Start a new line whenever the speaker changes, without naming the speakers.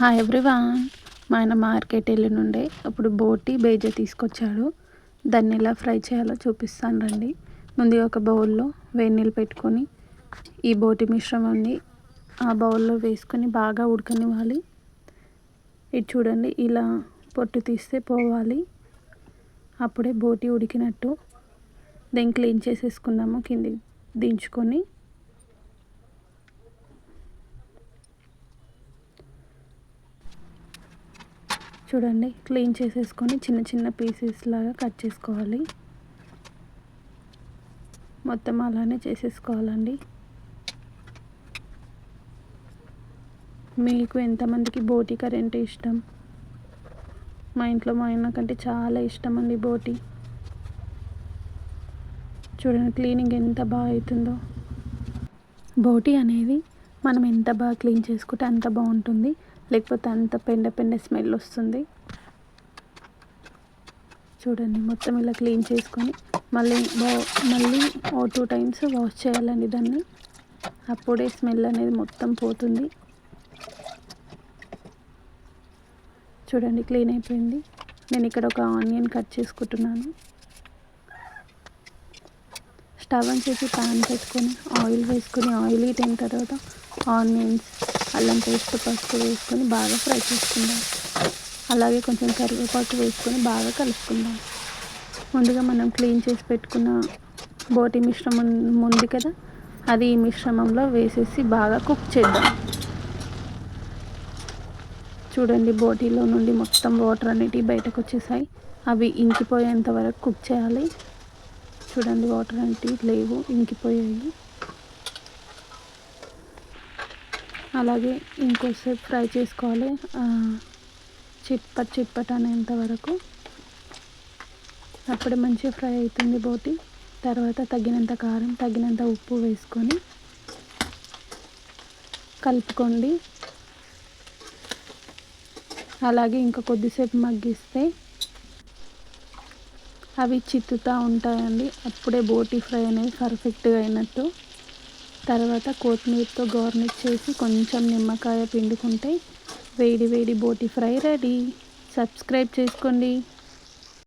Hi everyone మా ఆయన market వెళ్ళి నుండే అప్పుడు బోటి బేజ తీసుకొచ్చాడు. దాన్ని ఎలా ఫ్రై చేయాలో చూపిస్తాను రండి. ముందుగా ఒక బౌల్లో వేడి నీళ్ళు పెట్టుకొని ఈ బోటి మిశ్రమాన్ని ఆ బౌల్లో వేసుకొని బాగా ఉడకనివ్వాలి. ఇది చూడండి ఇలా పొట్టు తీస్తే పోవాలి. అప్పుడే బోటి ఉడికినట్టు. దీన్ని క్లీన్ చేసేసుకుందాము కింది దించుకొని చూడండి క్లీన్ చేసేసుకొని చిన్న చిన్న పీసెస్ లాగా కట్ చేసుకోవాలి. మొత్తం అలానే చేసేసుకోవాలండి. మీకు ఎంతమందికి బోటి కర్రీ అంటే ఇష్టం? మా ఇంట్లో మా ఆయన చాలా ఇష్టం అండి బోటి. చూడండి క్లీనింగ్ ఎంత బాగా అవుతుందో బోటి అనేది మనం ఎంత బాగా క్లీన్ చేసుకుంటే అంత బాగుంటుంది. లేకపోతే అంత పెండ పెండ స్మెల్ వస్తుంది. చూడండి మొత్తం ఇలా క్లీన్ చేసుకొని మళ్ళీ మళ్ళీ ఓ టూ టైమ్స్ వాష్ చేయాలండి దాన్ని. అప్పుడే స్మెల్ అనేది మొత్తం పోతుంది. చూడండి క్లీన్ అయిపోయింది. నేను ఇక్కడ ఒక ఆనియన్ కట్ చేసుకుంటున్నాను. స్టవ్ అని చేసి ప్యాన్ పెట్టుకొని ఆయిల్ వేసుకొని ఆయిల్ హీట్ అయిన తర్వాత ఆనియన్స్ అల్లం పేస్ట్ పసుపు వేసుకొని బాగా ఫ్రై చేసుకుందాం. అలాగే కొంచెం కరివేపాకు వేసుకొని బాగా కలుపుకుందాం. ముందుగా మనం క్లీన్ చేసి పెట్టుకున్న బోటి మిశ్రమం ఉంది కదా అది ఈ మిశ్రమంలో వేసేసి బాగా కుక్ చేద్దాం. చూడండి బోటీలో నుండి మొత్తం వాటర్ అనేటివి బయటకు వచ్చేసాయి. అవి ఇంకిపోయేంత వరకు కుక్ చేయాలి. చూడండి వాటర్ అనేటివి లేవు ఇంకిపోయాయి. అలాగే ఇంకోసేపు ఫ్రై చేసుకోవాలి. చిప్పట్ చిప్పట్ అనేంత వరకు. అప్పుడే మంచిగా ఫ్రై అవుతుంది బోటి. తర్వాత తగినంత కారం తగినంత ఉప్పు వేసుకొని కలుపుకోండి. అలాగే ఇంకా కొద్దిసేపు మగ్గిస్తే అవి చిత్తుతూ ఉంటాయండి. అప్పుడే బోటి ఫ్రై అనేది పర్ఫెక్ట్గా అయినట్టు. తర్వాత కొత్తిమీరతో గార్నిష్ చేసి కొంచెం నిమ్మకాయ పిండుకుంటే వేడి వేడి బోటి ఫ్రై రెడీ. సబ్స్క్రైబ్ చేసుకోండి.